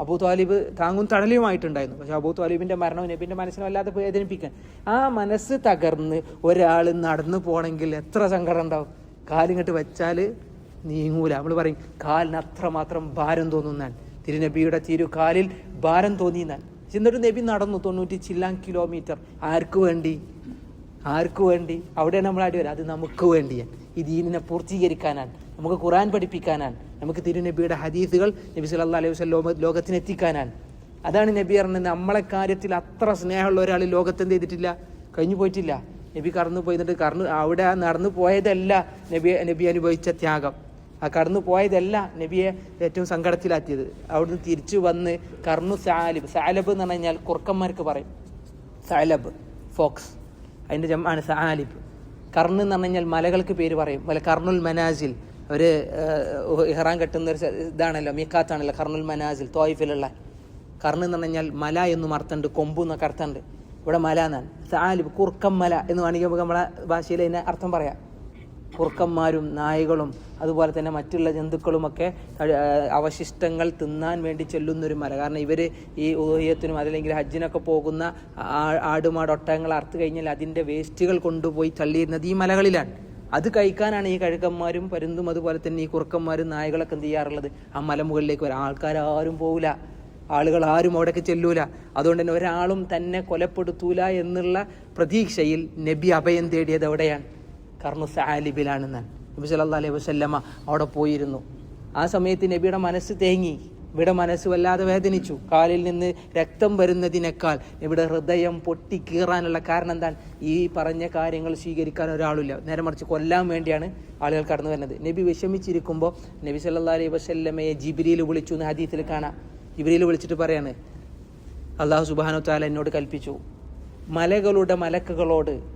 അബൂ താലിബ് താങ്ങും തണലിയുമായിട്ടുണ്ടായിരുന്നു പക്ഷെ അബൂ താലിബിന്റെ മരണവും നബിന്റെ മനസ്സിനെ വല്ലാതെ വേദനിപ്പിക്കാൻ ആ മനസ്സ് തകർന്ന് ഒരാൾ നടന്നു പോണെങ്കിൽ എത്ര സങ്കടം ഉണ്ടാവും. കാലിങ്ങോട്ട് വെച്ചാൽ നീങ്ങൂല. നമ്മൾ പറയും കാലിന് അത്രമാത്രം ഭാരം തോന്നുന്നാൽ. തിരുനബിയുടെ തിരുകാലിൽ ഭാരം തോന്നിയെന്നാൽ. എന്നിട്ട് നബി നടന്നു തൊണ്ണൂറ്റി ചില്ലാം കിലോമീറ്റർ ആർക്ക് വേണ്ടി? ആർക്ക് വേണ്ടി? അവിടെയാണ് നമ്മൾ അടി അത് നമുക്ക് വേണ്ടിയാണ് ഈ ദീനിനെ പൂർത്തീകരിക്കാനാണ്. നമുക്ക് ഖുറാൻ പഠിപ്പിക്കാനാണ്. നമുക്ക് തിരുനബിയുടെ ഹദീസുകൾ നബി സല്ലല്ലാഹു അലൈഹി വസല്ലം ലോകത്തിന് എത്തിക്കാനാണ് അതാണ് നബി പറഞ്ഞത് നമ്മളെ കാര്യത്തിൽ അത്ര സ്നേഹമുള്ള ഒരാൾ ലോകത്ത് എന്ത് ചെയ്തിട്ടില്ല? കഴിഞ്ഞു പോയിട്ടില്ല. നബി കടന്നു പോയിട്ട് കടന്നു അവിടെ നടന്നു പോയതല്ല നബി നബി അനുഭവിച്ച ത്യാഗം. ആ കടന്നു പോയതല്ല നബിയെ ഏറ്റവും സങ്കടത്തിലാക്കിയത്. അവിടുന്ന് തിരിച്ചു വന്ന് കർണു സാലിബ് സാലബ് എന്ന് പറഞ്ഞു കഴിഞ്ഞാൽ കുറുക്കന്മാർക്ക് പറയും. സാലബ് ഫോക്സ്. അതിന്റെ ജമാണ് സാലിബ് കർണ് എന്ന് പറഞ്ഞു കഴിഞ്ഞാൽ മലകൾക്ക് പേര് പറയും. അല്ല കർണുൽ മനാസിൽ. അവർ ഇഹ്റാൻ കെട്ടുന്ന ഒരു ഇതാണല്ലോ മീക്കാത്താണല്ലോ കർണുൽ മനാസിൽ തോയിഫിലുള്ള. കർണ് എന്ന് പറഞ്ഞു കഴിഞ്ഞാൽ മല എന്നും അർത്ഥമുണ്ട് കൊമ്പ് എന്നൊക്കെ അർത്ഥമുണ്ട്. ഇവിടെ മല എന്നാണ്. സാലിബ് കുർക്കം മല എന്ന് വേണമെങ്കിൽ നമ്മുടെ ഭാഷയിൽ അതിനെ അർത്ഥം പറയാം. കുറുക്കന്മാരും നായകളും അതുപോലെ തന്നെ മറ്റുള്ള ജന്തുക്കളുമൊക്കെ അവശിഷ്ടങ്ങൾ തിന്നാൻ വേണ്ടി ചെല്ലുന്നൊരു മല. കാരണം ഇവർ ഈ ഊഹ്യത്തിനും അതല്ലെങ്കിൽ ഹജ്ജിനൊക്കെ പോകുന്ന ആടുമാട് ഒട്ടകങ്ങൾ അറുത്ത് കഴിഞ്ഞാൽ അതിന്റെ വേസ്റ്റുകൾ കൊണ്ടുപോയി തള്ളിയിരുന്നത് ഈ മലകളിലാണ്. അത് കഴിക്കാനാണ് ഈ കഴുകന്മാരും പരുന്തും അതുപോലെ തന്നെ ഈ കുറുക്കന്മാരും നായകളൊക്കെ എന്ത് ചെയ്യാറുള്ളത്? ആ മലമുകളിലേക്ക് വരാം ആൾക്കാരും പോവില്ല ആളുകൾ ആരും അവിടേക്ക് ചെല്ലൂല. അതുകൊണ്ട് തന്നെ ഒരാളും തന്നെ കൊലപ്പെടുത്തൂല എന്നുള്ള പ്രതീക്ഷയിൽ നബി അഭയം തേടിയത് എവിടെയാണ് കർണു സാലിബിലാണെന്നാണ് നബി സല്ലാ അലൈഹി വസ്ല്ലമ്മ അവിടെ പോയിരുന്നു. ആ സമയത്ത് നബിയുടെ മനസ്സ് തേങ്ങി. ഇവിടെ മനസ്സ് വല്ലാതെ വേദനിച്ചു. കാലിൽ നിന്ന് രക്തം വരുന്നതിനേക്കാൾ ഇവിടെ ഹൃദയം പൊട്ടിക്കീറാനുള്ള കാരണം എന്താണ്? ഈ പറഞ്ഞ കാര്യങ്ങൾ സ്വീകരിക്കാൻ ഒരാളില്ല. നേരെ മറിച്ച് കൊല്ലാൻ വേണ്ടിയാണ് ആളുകൾ കടന്നു വരുന്നത്. നബി വിഷമിച്ചിരിക്കുമ്പോൾ നബി സല്ലാ അലൈഹി വസ്ല്ലമയെ ജിബിരിയിൽ വിളിച്ചു എന്ന് ഹദീത്തിൽ കാണാം. ജിബിരിയിൽ വിളിച്ചിട്ട് പറയാണ് അള്ളാഹു സുബാനോ താല എന്നോട് കൽപ്പിച്ചു. മലകളുടെ മലക്കുകളോട്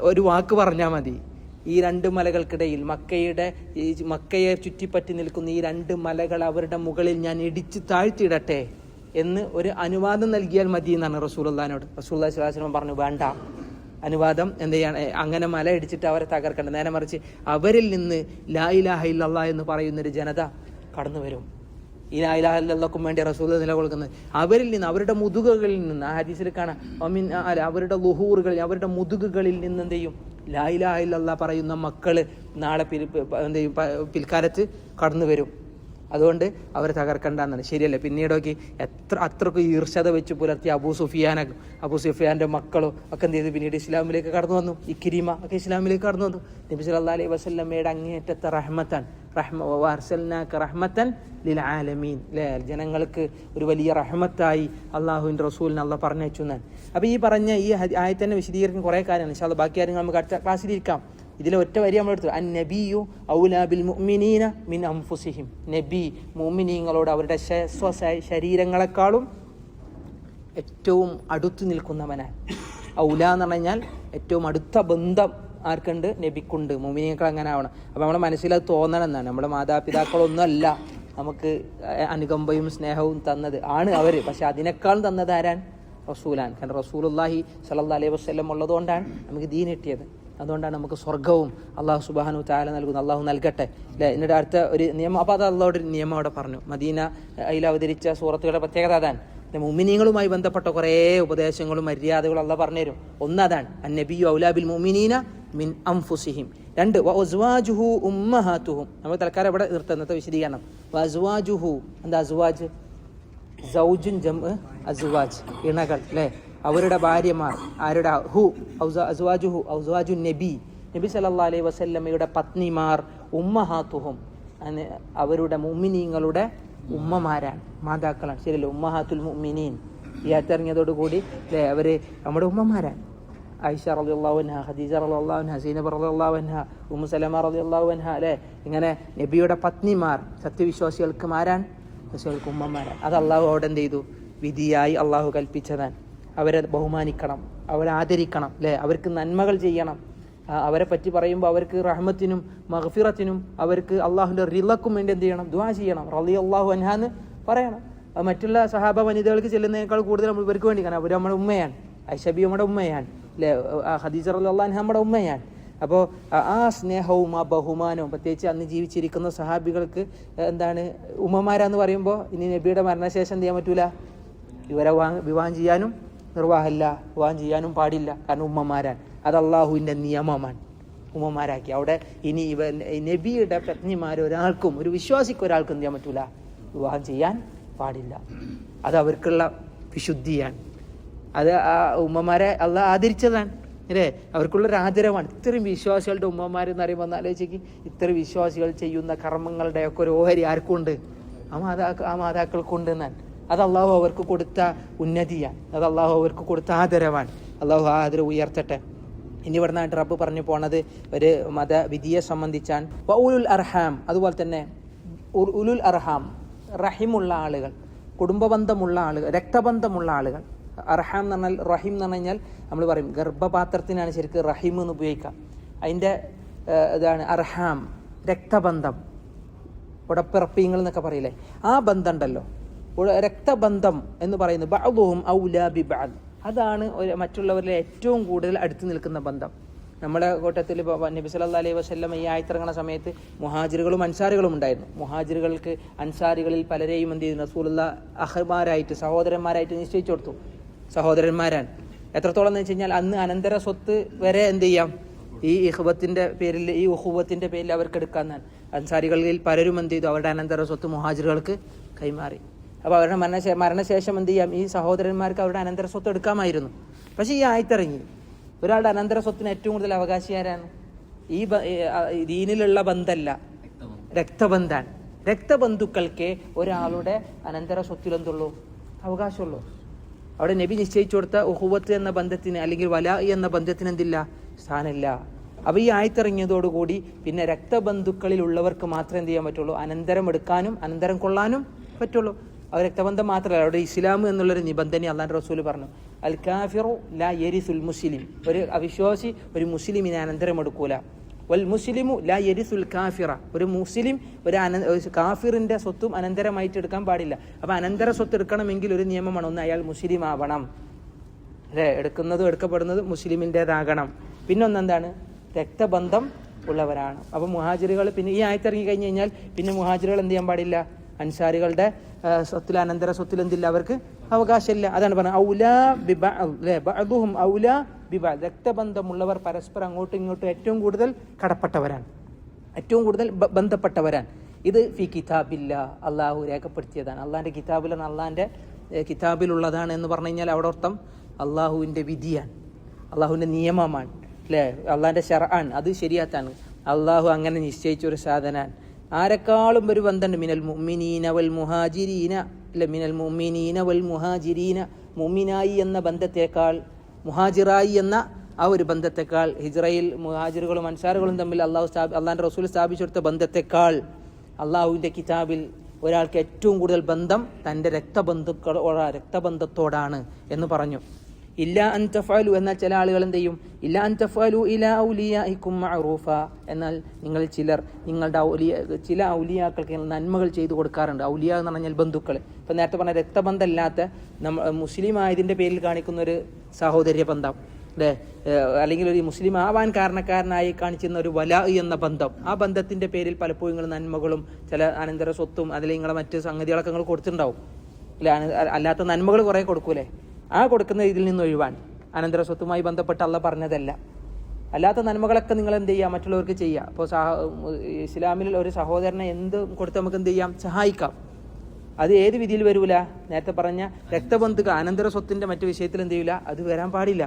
ഒരു വാക്ക് പറഞ്ഞാൽ മതി. ഈ രണ്ട് മലകൾക്കിടയിൽ മക്കയുടെ ഈ മക്കയെ ചുറ്റിപ്പറ്റി നിൽക്കുന്ന ഈ രണ്ട് മലകൾ അവരുടെ മുകളിൽ ഞാൻ ഇടിച്ച് താഴ്ത്തിയിടട്ടെ എന്ന് ഒരു അനുവാദം നൽകിയാൽ മതി എന്നാണ് റസൂലുള്ളഹാനോട്. റസൂല്ലാ സ്വലാസ്ലം പറഞ്ഞു വേണ്ട. അനുവാദം എന്ത് ചെയ്യാണ് അങ്ങനെ മല ഇടിച്ചിട്ട് അവരെ തകർക്കണ്ട. നേരെ മറിച്ച് അവരിൽ നിന്ന് ലാ ഇലാഹ ഇല്ലല്ലാ എന്ന് പറയുന്നൊരു ജനത കടന്നു വരും ഈ ലാ ഇലാഹ ഇല്ലല്ലാക്കും വേണ്ടി റസൂൽ നിലകൊള്ളുന്നത്. അവരിൽ നിന്ന് അവരുടെ മുതുകകളിൽ നിന്ന് ആ ഹദീസിൽ കാണാം. അമിൻ അല്ല അവരുടെ ലുഹൂറുകളിൽ അവരുടെ മുതുകുകളിൽ നിന്ന് എന്ത് ചെയ്യും? ലായിലാഹില്ല പറയുന്ന മക്കൾ നാളെ പിൽ എന്ത് ചെയ്യും? പിൽക്കാലത്ത് കടന്നു വരും. അതുകൊണ്ട് അവരെ തകർക്കണ്ടെന്നാണ്. ശരിയല്ലേ? പിന്നീടൊക്കെ എത്ര അത്രയ്ക്ക് ഈർഷത വെച്ച് പുലർത്തി അബൂ സുഫിയാനൊക്കെ അബൂ സുഫിയാന്റെ മക്കളും ഒക്കെ എന്ത് ചെയ്തു? പിന്നീട് ഇസ്ലാമിലേക്ക് കടന്നു വന്നു. ഇക്കിരിമ ഒക്കെ ഇസ്ലാമിലേക്ക് കടന്നു വന്നു. നബി സല്ലല്ലാഹു അലൈഹി വസല്ലമയുടെ അങ്ങേയറ്റത്തെ റഹ്മത്താൻ റഹ്മ ലിൽ ആലമീൻ ജനങ്ങൾക്ക് ഒരു വലിയ റഹ്മത്തായി അള്ളാഹുവിന്റെ റസൂലിനെ അള്ള പറഞ്ഞു എന്നാൽ അപ്പോൾ ഈ പറഞ്ഞ ഈ ആയത്തന്നെ ആയത്തിനെ വിശദീകരിക്കുന്ന കുറേ കാര്യമാണ് പക്ഷേ അല്ലാഹ് ബാക്കി കാര്യങ്ങൾ നമുക്ക് അടുത്ത ക്ലാസ്സിലിരിക്കാം ഇതിലെ ഒറ്റ വരി നമ്മൾ എടുത്തു. അൻ നബിയു മുഅ്മിനീന മിൻ അംഫുസിഹിം നബി മുഅ്മിനീങ്ങളോട് അവരുടെ സ്വ ശരീരങ്ങളെക്കാളും ഏറ്റവും അടുത്തു നിൽക്കുന്നവനാണ്. ഔല എന്ന് പറഞ്ഞാൽ ഏറ്റവും അടുത്ത ബന്ധം ആർക്കുണ്ട്? നബിക്കുണ്ട്. മുമിനിയക്കൾ അങ്ങനെ ആവണം. അപ്പോൾ നമ്മുടെ മനസ്സിൽ അത് തോന്നണം എന്നാണ്. നമ്മുടെ മാതാപിതാക്കളൊന്നും അല്ല നമുക്ക് അനുകമ്പയും സ്നേഹവും തന്നത്. ആണ് അവർ പക്ഷെ അതിനേക്കാളും തന്നത് ആരാൻ? റസൂലാൻ. കാരണം റസൂലുല്ലാഹി സല്ലാ അലൈഹി വസ്ലം ഉള്ളതുകൊണ്ടാണ് നമുക്ക് ദീൻ കിട്ടിയത്. അതുകൊണ്ടാണ് നമുക്ക് സ്വർഗവും അള്ളാഹു സുബാനു താല നൽകുന്നത്. അള്ളാഹു നൽകട്ടെ. അല്ലേ എന്നിട്ട് അടുത്ത ഒരു നിയമം. അപ്പോൾ അത് അള്ളാഹുടെ നിയമം അവിടെ പറഞ്ഞു. മദീന അതിൽ അവതരിച്ച സൂറത്തുകളുടെ പ്രത്യേകത അതാണ്. മുമിനീങ്ങളുമായി ബന്ധപ്പെട്ട കുറേ ഉപദേശങ്ങളും മര്യാദകളും അല്ല പറഞ്ഞുതരും. ഒന്നതാണ് അന്നബിയു ഔലാബിൽ മുമിനീന മിൻ അംഫുസിഹിം രണ്ട് വസ്വാജുഹു ഉമ്മഹാത്തുഹും. നമ്മൾ തൽക്കാലം ഇവിടെ നിർത്തുക ഇന്നത്തെ വിശദീകരണം. വസ്വാജുഹു എന്താ അസ്വാജ്? സൗജുൻ ജം അസുവാജ് ഇണകൾ അല്ലേ? അവരുടെ ഭാര്യമാർ ആരുടെ? ഹു അസ്വാജുഹു ഔസ്വാജു നബി. നബി സല്ലാ അലൈഹി വസല്ലമയുടെ പത്നിമാർ ഉമ്മഹാത്തുഹും. അവരുടെ മുമ്മിനീങ്ങളുടെ ഉമ്മമാരാണ് മാതാക്കളാണ്. ശരിയല്ലേ? ഉമ്മഹാത്തുൽ മുഅ്മിനീൻ. ഈ ആയത്തിറങ്ങിയതോടുകൂടി അല്ലേ അവർ നമ്മുടെ ഉമ്മമാരാണ്. ഐഷ റളിയല്ലാഹു അൻഹ ഖദീജ സീനബ് റളിയല്ലാഹു അൻഹ ഉമ്മു സലമ റളിയല്ലാഹു അൻഹ അല്ലേ? ഇങ്ങനെ നബിയുടെ പത്നിമാർ സത്യവിശ്വാസികൾക്ക് ആരാണ്? വിശ്വാസികൾക്ക് ഉമ്മമാരാണ്. അത് അള്ളാഹു അവിടെ എന്ത് ചെയ്തു. വിധിയായി അള്ളാഹു കൽപ്പിച്ചതാണ്. അവരെ ബഹുമാനിക്കണം അവരെ ആദരിക്കണം അല്ലേ? അവർക്ക് നന്മകൾ ചെയ്യണം. അവരെ പറ്റി പറയുമ്പോൾ അവർക്ക് റഹ്മത്തിനും മഹഫിറത്തിനും അവർക്ക് അള്ളാഹുവിന്റെ റിലക്കും വേണ്ടി എന്ത് ചെയ്യണം? ദുവാ ചെയ്യണം. റലി അള്ളാഹു അൻഹാന്ന് പറയണം. മറ്റുള്ള സഹാബ വനിതകൾക്ക് ചെല്ലുന്നതിനേക്കാൾ കൂടുതൽ നമ്മൾ ഇവർക്ക് വേണ്ടി കാരണം അവർ നമ്മുടെ ഉമ്മയാണ്. ഐഷബി നമ്മുടെ ഉമ്മയാണ്. അല്ലേ ഹദീജർ അള്ളാഹ് നമ്മുടെ ഉമ്മയാണ്. അപ്പോൾ ആ സ്നേഹവും ആ ബഹുമാനവും പ്രത്യേകിച്ച് അന്ന് ജീവിച്ചിരിക്കുന്ന സഹാബികൾക്ക് എന്താണ് ഉമ്മമാരാന്ന് പറയുമ്പോൾ ഇനി നബിയുടെ മരണശേഷം എന്ത് ചെയ്യാൻ പറ്റൂല? ഇവരെ വിവാഹം ചെയ്യാനും നിർവാഹമില്ല വിവാഹം ചെയ്യാനും പാടില്ല. കാരണം ഉമ്മമാരാണ്. അത് അള്ളാഹുവിന്റെ നിയമമാണ് ഉമ്മമാരാക്കി. അവിടെ ഇനി ഇവ നബിയുടെ പത്നിമാർ ഒരാൾക്കും ഒരു വിശ്വാസിക്ക് ഒരാൾക്കും ചെയ്യാൻ പറ്റൂല? വിവാഹം ചെയ്യാൻ പാടില്ല. അത് അവർക്കുള്ള വിശുദ്ധിയാണ്. അത് ആ ഉമ്മമാരെ അള്ളാഹ് ആദരിച്ചതാണ്. അല്ലേ? അവർക്കുള്ളൊരു ആദരവാണ്. ഇത്രയും വിശ്വാസികളുടെ ഉമ്മമാരെന്ന് പറയുമ്പോൾ ഒന്ന് ആലോചിക്ക് ഇത്ര വിശ്വാസികൾ ചെയ്യുന്ന കർമ്മങ്ങളുടെയൊക്കെ ഒരു ഓഹരി ആർക്കുണ്ട്? ആ മാതാക്കൾ ആ മാതാക്കൾക്കുണ്ട് എന്നാൽ അത് അള്ളാഹു അവർക്ക് കൊടുത്ത ഉന്നതിയാണ്. അത് അള്ളാഹു അവർക്ക് കൊടുത്ത ആദരവാണ്. അള്ളാഹു ആ ആദരവ് ഉയർത്തട്ടെ. ഇനി ഇവിടുന്ന് ട്രബ് പറഞ്ഞു പോണത് ഒരു മതവിധിയെ സംബന്ധിച്ചാണ്. ഉലുൽ അർഹാം അതുപോലെ തന്നെ ഉലുൽ അർഹാം റഹിമുള്ള ആളുകൾ കുടുംബബന്ധമുള്ള ആളുകൾ രക്തബന്ധമുള്ള ആളുകൾ. അർഹാം എന്ന് പറഞ്ഞാൽ റഹിം എന്ന് പറഞ്ഞു കഴിഞ്ഞാൽ നമ്മൾ പറയും ഗർഭപാത്രത്തിനാണ് ശരിക്കും റഹിം എന്ന് ഉപയോഗിക്കാം അതിന്റെ ഇതാണ് അർഹാം രക്തബന്ധം ഉടപ്പിറപ്പിങ്ങൾ എന്നൊക്കെ പറയില്ലേ? ആ ബന്ധം ഉണ്ടല്ലോ. രക്തബന്ധം എന്ന് പറയുന്നത് ബഅദുഹും ഔലാ ബി ബഅദ് അതാണ് ഒരു മറ്റുള്ളവരിലെ ഏറ്റവും കൂടുതൽ അടുത്ത് നിൽക്കുന്ന ബന്ധം. നമ്മുടെ കൂട്ടത്തിൽ നബി സല്ലല്ലാഹു അലൈഹി വസ്ല്ലം ഈ ആയത്തിറങ്ങുന്ന സമയത്ത് മുഹാജിറുകളും അൻസാരികളും ഉണ്ടായിരുന്നു. മുഹാജിറുകൾക്ക് അൻസാരികളിൽ പലരെയും എന്ത് ചെയ്യുന്നു റസൂലുള്ള അഹ്മാരായിട്ട് സഹോദരന്മാരായിട്ട് നിശ്ചയിച്ചു കൊടുത്തു. സഹോദരന്മാരാണ്. എത്രത്തോളം എന്ന് വെച്ച് കഴിഞ്ഞാൽ അന്ന് അനന്തര സ്വത്ത് വരെ എന്ത് ചെയ്യാം? ഈ ഇഹുബത്തിന്റെ പേരിൽ ഈ ഉഹുബത്തിന്റെ പേരിൽ അവർക്ക് എടുക്കാൻ അൻസാരികളിൽ പലരും എന്ത് ചെയ്തു? അവരുടെ അനന്തര സ്വത്ത് മുഹാജിറുകൾക്ക് കൈമാറി. അപ്പോൾ അവരുടെ മരണശേ മരണശേഷം എന്ത് ചെയ്യാം? ഈ സഹോദരന്മാർക്ക് അവരുടെ അനന്തര സ്വത്ത് എടുക്കാമായിരുന്നു. പക്ഷേ ഈ ആയത്തിറങ്ങി. ഒരാളുടെ അനന്തര സ്വത്തിന് ഏറ്റവും കൂടുതൽ അവകാശി ആരാണ്? ഈ ദീനിലുള്ള ബന്ധമല്ല രക്തബന്ധാണ് രക്തബന്ധുക്കൾക്ക് ഒരാളുടെ അനന്തര സ്വത്തിലെന്തുള്ളൂ അവകാശമുള്ളൂ. അവിടെ നബി നിശ്ചയിച്ചു കൊടുത്ത ഉഹുവത്ത് എന്ന ബന്ധത്തിന് അല്ലെങ്കിൽ വല എന്ന ബന്ധത്തിന് എന്തില്ല? സ്ഥാനമില്ല. അപ്പോൾ ഈ ആയത്തിറങ്ങിയതോടുകൂടി പിന്നെ രക്തബന്ധുക്കളിൽ ഉള്ളവർക്ക് മാത്രമേ എന്ത് ചെയ്യാൻ പറ്റുള്ളൂ? അനന്തരം എടുക്കാനും അനന്തരം കൊള്ളാനും പറ്റുള്ളൂ. അത് രക്തബന്ധം മാത്രമല്ല അവിടെ ഇസ്ലാം എന്നുള്ളൊരു നിബന്ധന അള്ളാൻ റസൂൽ പറഞ്ഞു. അൽ കാഫിറു ലാ യരിസുൽ മുസ്ലിം. ഒരു അവിശ്വാസി ഒരു മുസ്ലിമിനെ അനന്തരം എടുക്കൂല. വൽ മുസ്ലിമു ലാ യരിസുൽ കാഫിറ. ഒരു മുസ്ലിം ഒരു അന കാഫിറിന്റെ സ്വത്തും അനന്തരമായിട്ട് എടുക്കാൻ പാടില്ല. അപ്പോൾ അനന്തര സ്വത്ത് എടുക്കണമെങ്കിൽ ഒരു നിയമമാണ് ഒന്ന് അയാൾ മുസ്ലിം ആവണം. അല്ലേ? എടുക്കുന്നതും എടുക്കപ്പെടുന്നതും മുസ്ലിമിന്റെതാകണം പിന്നെ ഒന്നെന്താണ് രക്തബന്ധം ഉള്ളവരാണ്. അപ്പോൾ മുഹാജിറുകൾ പിന്നെ ഈ ആയത്തിറങ്ങി കഴിഞ്ഞ് കഴിഞ്ഞാൽ പിന്നെ മുഹാജിറുകൾ എന്ത് ചെയ്യാൻ പാടില്ല? അൻസാരികളുടെ സ്വത്തിൽ അനന്തര സ്വത്തിൽ എന്തില്ല അവർക്ക്? അവകാശമില്ല. അതാണ് പറഞ്ഞത് ഔലാ ബിബ അല്ലേ ബഅദുഹും ഔലാ ബിബ രക്തബന്ധമുള്ളവർ പരസ്പരം അങ്ങോട്ടും ഇങ്ങോട്ടും ഏറ്റവും കൂടുതൽ കടപ്പെട്ടവരാണ്. ഏറ്റവും കൂടുതൽ ബന്ധപ്പെട്ടവരാണ്. ഇത് ഫി കിതാബില്ല അള്ളാഹു രേഖപ്പെടുത്തിയതാണ്. അള്ളാഹിന്റെ കിതാബിലാണ് അള്ളാഹിന്റെ കിതാബിലുള്ളതാണ് എന്ന് പറഞ്ഞു കഴിഞ്ഞാൽ അവിടെ അർത്ഥം അള്ളാഹുവിന്റെ വിധിയാണ്. അള്ളാഹുവിന്റെ നിയമമാണ്. അല്ലേ? അള്ളാഹിന്റെ ഷെറാൻ അത് ശരിയാത്താണ്. അള്ളാഹു അങ്ങനെ നിശ്ചയിച്ച ഒരു സാധനാണ്. ആരെക്കാളും ഒരു ബന്ധമുണ്ട് മിനൽ മുമ്മിനീന വൽ മുഹാജിരീന. അല്ല മിനൽ മുമ്മിനീന വൽ മുഹാജിരീന. മുമ്മിനായി എന്ന ബന്ധത്തേക്കാൾ മുഹാജിറായി എന്ന ആ ഒരു ബന്ധത്തെക്കാൾ ഹിജ്റയിൽ മുഹാജിറുകളും അൻസാറുകളും തമ്മിൽ അള്ളാഹു സ്ഥാപി അള്ളാഹിന്റെ റസൂൽ സ്ഥാപിച്ചെടുത്ത ബന്ധത്തെക്കാൾ അള്ളാഹുവിന്റെ കിതാബിൽ ഒരാൾക്ക് ഏറ്റവും കൂടുതൽ ബന്ധം തന്റെ രക്തബന്ധുക്കളോ രക്തബന്ധത്തോടാണ് എന്ന് പറഞ്ഞു. ഇല്ല അൻ തഫാലു എന്നാൽ ചില ആളുകൾ എന്ത് ചെയ്യും? ഇല്ല അൻ തഫാലു ഇല ഔലിയായിക്കും മഅറൂഫ. എന്നാൽ നിങ്ങൾ ചിലർ നിങ്ങളുടെ ഔലിയ ചില ഔലിയാക്കൾക്ക് നന്മകൾ ചെയ്തു കൊടുക്കാറുണ്ട്. ഔലിയ എന്ന് പറഞ്ഞാൽ ബന്ധുക്കൾ. ഇപ്പം നേരത്തെ പറഞ്ഞ രക്തബന്ധമല്ലാത്ത നമ്മ മുസ്ലിം ആയതിന്റെ പേരിൽ കാണിക്കുന്ന ഒരു സഹോദര്യ ബന്ധം. അല്ലേ? അല്ലെങ്കിൽ ഒരു മുസ്ലിം ആവാൻ കാരണക്കാരനായി കാണിച്ചിരുന്ന ഒരു വല എന്ന ബന്ധം. ആ ബന്ധത്തിന്റെ പേരിൽ പലപ്പോഴും നിങ്ങൾ നന്മകളും ചില അനന്തര സ്വത്തും അതിൽ നിങ്ങളെ മറ്റ് സംഗതികളൊക്കെ നിങ്ങൾ കൊടുത്തിട്ടുണ്ടാവും. അല്ല? അല്ലാത്ത നന്മകൾ കുറേ കൊടുക്കൂലേ? ആ കൊടുക്കുന്ന ഇതിൽ നിന്ന് ഒഴിവാൻ. അനന്തര സ്വത്തുമായി ബന്ധപ്പെട്ട് അല്ല പറഞ്ഞതല്ല. അല്ലാത്ത നന്മകളൊക്കെ നിങ്ങൾ എന്ത് ചെയ്യുക മറ്റുള്ളവർക്ക് ചെയ്യുക അപ്പോൾ സഹ ഇസ്ലാമിൽ ഒരു സഹോദരനെ എന്ത് കൊടുത്ത് നമുക്ക് എന്ത് ചെയ്യാം? സഹായിക്കാം. അത് ഏത് വിധിയിൽ വരൂല? നേരത്തെ പറഞ്ഞ രക്തബന്ധുക്ക അനന്തര സ്വത്തിന്റെ മറ്റു വിഷയത്തിൽ എന്ത് ചെയ്യില്ല അത് വരാൻ പാടില്ല.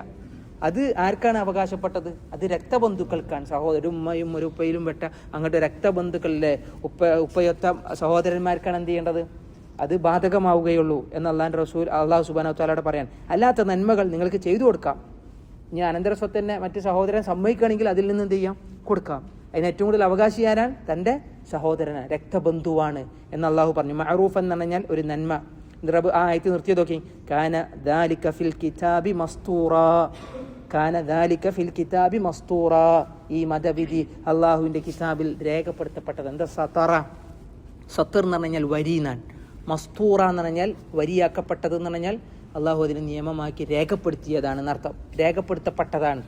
അത് ആർക്കാണ് അവകാശപ്പെട്ടത്? അത് രക്തബന്ധുക്കൾക്കാണ്. സഹോദര ഉമ്മയും ഒരു ഉപ്പയിലും പെട്ട അങ്ങോട്ട് രക്തബന്ധുക്കളിലെ ഉപ്പ ഉപ്പയൊത്ത സഹോദരന്മാർക്കാണ് എന്ത് ചെയ്യേണ്ടത്? അത് ബാധകമാവുകയുള്ളൂ എന്ന് അള്ളാഹാൻ റസൂൽ അള്ളാഹു സുബാന താലയുടെ പറയാൻ അല്ലാത്ത നന്മകൾ നിങ്ങൾക്ക് ചെയ്തു കൊടുക്കാം. ഇനി അനന്തര സ്വത്തിനെ മറ്റ് സഹോദരൻ സമ്മതിക്കുകയാണെങ്കിൽ അതിൽ നിന്ന് എന്ത് ചെയ്യാം? കൊടുക്കാം. അതിന് ഏറ്റവും കൂടുതൽ അവകാശി ആരാൻ തന്റെ സഹോദരന് രക്തബന്ധുവാണ് എന്ന് അള്ളാഹു പറഞ്ഞു. മഹറൂഫ് എന്ന് പറഞ്ഞാൽ ഒരു നന്മ. റബ് ആ ആയത്ത് നിർത്തിയത് നോക്കി. കാന ദാലിക ഫിൽ കിതാബി മസ്തൂറ. കാന ദാലിക ഫിൽ കിതാബി മസ്തൂറ. ഈ മതവിധി അള്ളാഹുവിന്റെ കിതാബിൽ രേഖപ്പെടുത്തപ്പെട്ടത്. എന്താ സത്തറ? സത്തർ എന്ന് പറഞ്ഞാൽ വരി എന്നാണ്. മസ്തൂറ എന്ന് പറഞ്ഞാൽ വരിയാക്കപ്പെട്ടത് എന്ന് പറഞ്ഞാൽ അള്ളാഹു അതിനെ നിയമമാക്കി രേഖപ്പെടുത്തിയതാണ് എന്നർത്ഥം. രേഖപ്പെടുത്തപ്പെട്ടതാണ്.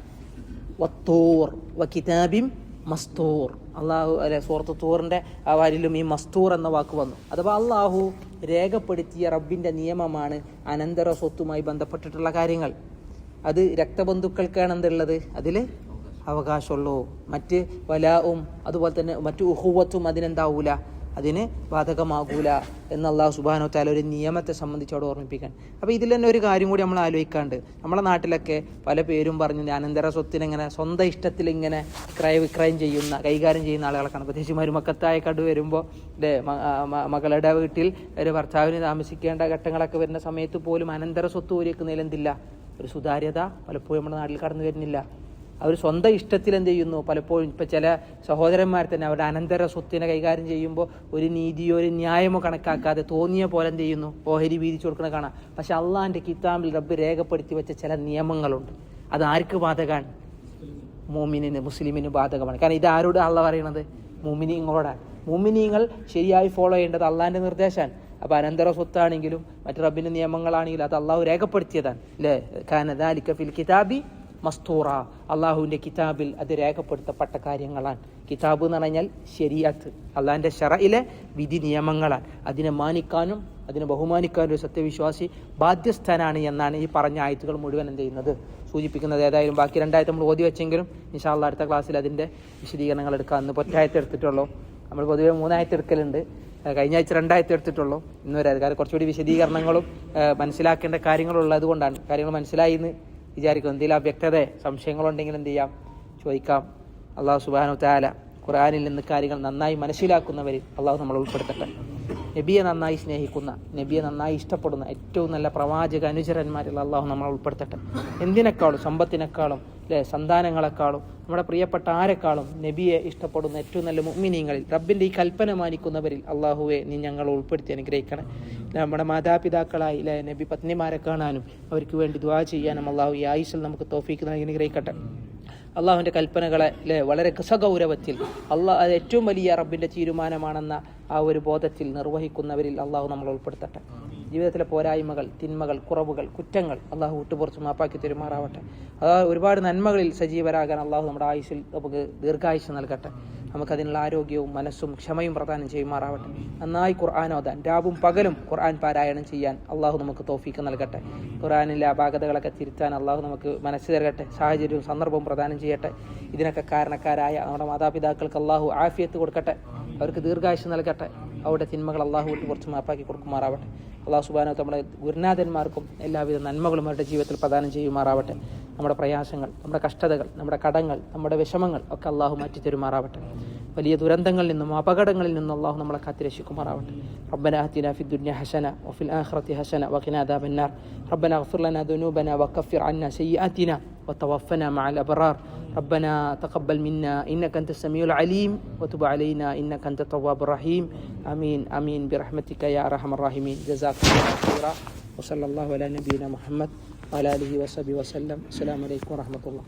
വത്തൂർ വ കിതാബിം മസ്തൂർ. അള്ളാഹു അല്ലെ സൂറത്ത് തൂറിന്റെ വാരിലും ഈ മസ്തൂർ എന്ന വാക്ക് വന്നു. അഥവാ അള്ളാഹു രേഖപ്പെടുത്തിയ റബ്ബിന്റെ നിയമമാണ് അനന്തര സ്വത്തുമായി ബന്ധപ്പെട്ടിട്ടുള്ള കാര്യങ്ങൾ. അത് രക്തബന്ധുക്കൾക്കാണ് എന്തുള്ളത്? അതിൽ അവകാശമുള്ളൂ. മറ്റ് വലാവും അതുപോലെ തന്നെ മറ്റു ഉഹുവത്തും അതിനെന്താവൂല? അതിന് ബാധകമാകൂല എന്ന് അള്ളാഹു സുബാനോ താല ഒരു നിയമത്തെ സംബന്ധിച്ച് അവിടെ ഓർമ്മിപ്പിക്കാൻ. അപ്പോൾ ഇതിൽ തന്നെ ഒരു കാര്യം കൂടി നമ്മൾ ആലോചിക്കാണ്ട്. നമ്മുടെ നാട്ടിലൊക്കെ പല പേരും പറഞ്ഞു അനന്തര സ്വത്തിനിങ്ങനെ സ്വന്തം ഇഷ്ടത്തിൽ ഇങ്ങനെ ക്രയ വിക്രയം ചെയ്യുന്ന കൈകാര്യം ചെയ്യുന്ന ആളുകളൊക്കെയാണ്. പ്രത്യേകിച്ച് മരുമക്കത്തായ കടു വരുമ്പോൾ മകളുടെ വീട്ടിൽ ഒരു ഭർത്താവിന് താമസിക്കേണ്ട ഘട്ടങ്ങളൊക്കെ വരുന്ന സമയത്ത് പോലും അനന്തര സ്വത്ത് ഊരിക്കുന്നതിൽ എന്തില്ല? ഒരു സുതാര്യത പലപ്പോഴും നമ്മുടെ നാട്ടിൽ കടന്നു വരുന്നില്ല. അവർ സ്വന്തം ഇഷ്ടത്തിൽ എന്ത് ചെയ്യുന്നു? പലപ്പോഴും ഇപ്പം ചില സഹോദരന്മാർ തന്നെ അവരുടെ അനന്തര സ്വത്തിനെ കൈകാര്യം ചെയ്യുമ്പോൾ ഒരു നീതിയോ ഒരു ന്യായമോ കണക്കാക്കാതെ തോന്നിയ പോലെ എന്ത് ചെയ്യുന്നു? ഓഹരി വീതിച്ചു കൊടുക്കണ കാണാം. പക്ഷെ അള്ളാഹിന്റെ കിതാബിൽ റബ്ബ് രേഖപ്പെടുത്തി വെച്ച ചില നിയമങ്ങളുണ്ട്. അത് ആർക്ക് ബാധകമാണ് മോമിനിന് മുസ്ലിമിന് ബാധകമാണ്. കാരണം ഇത് ആരോട് അള്ള പറയണത്? മോമിനിങ്ങളോടാണ്. മോമിനിങ്ങൾ ശരിയായി ഫോളോ ചെയ്യേണ്ടത് അള്ളാഹിന്റെ നിർദ്ദേശമാണ് അപ്പോൾ അനന്തര സ്വത്താണെങ്കിലും മറ്റു റബ്ബിന്റെ നിയമങ്ങളാണെങ്കിലും അത് അള്ളാഹു രേഖപ്പെടുത്തിയതാണ്. അല്ലേ കാരണം ഫിൽ കിതാബി മസ്തൂറ അള്ളാഹുവിന്റെ കിതാബിൽ അത് രേഖപ്പെടുത്തപ്പെട്ട കാര്യങ്ങളാണ്. കിതാബ് എന്ന് പറഞ്ഞാൽ ശരിയാത്ത് അള്ളാഹിന്റെ ഷറയിലെ വിധി നിയമങ്ങളാണ്. അതിനെ മാനിക്കാനും അതിനെ ബഹുമാനിക്കാനും ഒരു സത്യവിശ്വാസി ബാധ്യസ്ഥനാണ് എന്നാണ് ഈ പറഞ്ഞ ആയത്തുകൾ മുഴുവൻ എന്ത് ചെയ്യുന്നത്? സൂചിപ്പിക്കുന്നത് ഏതായാലും ബാക്കി രണ്ടായത് നമ്മൾ ഓതി വെച്ചെങ്കിലും ഇൻഷാല്ല അടുത്ത ക്ലാസ്സിൽ അതിന്റെ വിശദീകരണങ്ങൾ എടുക്കാം. അന്ന് പൊറ്റായത്ത് എടുത്തിട്ടുള്ളൂ. നമ്മൾ പൊതുവെ മൂന്നായത്ത് എടുക്കലുണ്ട്. കഴിഞ്ഞ ആഴ്ച രണ്ടായിരത്തി എടുത്തിട്ടുള്ളൂ. ഇന്ന് വരെ കാരണം കുറച്ചുകൂടി വിശദീകരണങ്ങളും മനസ്സിലാക്കേണ്ട കാര്യങ്ങളുള്ളത് കൊണ്ടാണ് കാര്യങ്ങൾ മനസ്സിലായി എന്ന് വിചാരിക്കുന്നു. എന്തെങ്കിലും അവ്യക്തത സംശയങ്ങളുണ്ടെങ്കിൽ എന്ത് ചെയ്യാം? ചോദിക്കാം. അള്ളാഹു സുബാനു താല ഖുറാനിൽ നിന്ന് കാര്യങ്ങൾ നന്നായി മനസ്സിലാക്കുന്നവരിൽ അള്ളാഹു നമ്മൾ ഉൾപ്പെടുത്തട്ടെ. നബിയെ നന്നായി സ്നേഹിക്കുന്ന നബിയെ നന്നായി ഇഷ്ടപ്പെടുന്ന ഏറ്റവും നല്ല പ്രവാചക അനുചരന്മാരിൽ അള്ളാഹു നമ്മൾ ഉൾപ്പെടുത്തട്ടെ. എന്തിനേക്കാളും സമ്പത്തിനേക്കാളും അല്ലെ സന്താനങ്ങളെക്കാളും നമ്മുടെ പ്രിയപ്പെട്ട ആരെക്കാളും നബിയെ ഇഷ്ടപ്പെടുന്ന ഏറ്റവും നല്ല മുഅ്മിനീങ്ങളിൽ റബ്ബിന്റെ ഈ കൽപ്പന മാനിക്കുന്നവരിൽ അള്ളാഹുവെ നീ ഞങ്ങൾ ഉൾപ്പെടുത്തി അനുഗ്രഹിക്കണം. നമ്മുടെ മാതാപിതാക്കളായി അല്ലെ നബി പത്നിമാരെ കാണാനും അവർക്ക് വേണ്ടി ദ്വാ ചെയ്യാനും അള്ളാഹു ഈ ആയുസിൽ നമുക്ക് തോഫീക്ക് നൽകി അനുഗ്രഹിക്കട്ടെ. അള്ളാഹുവിന്റെ കൽപ്പനകളെ അല്ലേ വളരെ ഗസഗൗരവത്തിൽ അള്ളാഹ് അത് ഏറ്റവും വലിയ റബ്ബിന്റെ തീരുമാനമാണെന്ന ആ ഒരു ബോധത്തിൽ നിർവഹിക്കുന്നവരിൽ അള്ളാഹു നമ്മൾ ഉൾപ്പെടുത്തട്ടെ. ജീവിതത്തിലെ പോരായ്മകൾ തിന്മകൾ കുറവുകൾ കുറ്റങ്ങൾ അള്ളാഹു വിട്ടുപുറച്ച് മാപ്പാക്കി തെരുമാറാവട്ടെ. അതാ ഒരുപാട് നന്മകളിൽ സജീവരാകാൻ അള്ളാഹു നമ്മുടെ ആയുസിൽ നമുക്ക് ദീർഘായുസ് നൽകട്ടെ. നമുക്കതിനുള്ള ആരോഗ്യവും മനസ്സും ക്ഷമയും പ്രദാനം ചെയ്യുമാറാവട്ടെ. നന്നായി ഖുർആൻ ഓതാൻ രാവും പകലും ഖുർആൻ പാരായണം ചെയ്യാൻ അള്ളാഹു നമുക്ക് തോഫീക്ക് നൽകട്ടെ. ഖുർആനിലെ അപാകതകളൊക്കെ തിരുത്താൻ അള്ളാഹു നമുക്ക് മനസ്സ് തരട്ടെ. സാഹചര്യവും സന്ദർഭവും പ്രദാനം ചെയ്യട്ടെ. ഇതിനൊക്കെ കാരണക്കാരായ നമ്മുടെ മാതാപിതാക്കൾക്ക് അള്ളാഹു ആഫിയത്ത് കൊടുക്കട്ടെ. അവർക്ക് ദീർഘായുസ് നൽകട്ടെ. അവരുടെ തിന്മകൾ അള്ളാഹു വിട്ട് കുറച്ച് മാപ്പാക്കി കൊടുക്കുമാറാവട്ടെ. അള്ളാഹു സുബാനോ നമ്മുടെ ഗുരുനാഥന്മാർക്കും എല്ലാവിധ നന്മകളും അവരുടെ ജീവിതത്തിൽ പ്രദാനം ചെയ്യുമാറാവട്ടെ നമ്മുടെ പ്രയാസങ്ങൾ നമ്മുടെ കഷ്ടതകൾ നമ്മുടെ കടങ്ങൾ നമ്മുടെ വിഷമങ്ങൾ ഒക്കെ അള്ളാഹു മാറ്റി തരുമാറാവട്ടെ വലിയ ദുരന്തങ്ങളിൽ നിന്നും അപകടങ്ങളിൽ നിന്നും അള്ളാഹു നമ്മളെ കാത്തിരക്ഷിക്കുമാറാവട്ടെ ربنا آتنا في الدنيا حسنة وفي الآخرة حسنة وقنا عذاب النار ربنا اغفر لنا ذنوبنا وكفر عنا سيئاتنا وتوفنا مع الأبرار ربنا تقبل منا إنك أنت السميع العليم وتب علينا إنك أنت التواب الرحيم. آمين آمين برحمتك يا أرحم الراحمين. جزاكم الله خيرا وصلى الله على نبينا محمد وعلى آله وصحبه وسلم. السلام عليكم ورحمة الله.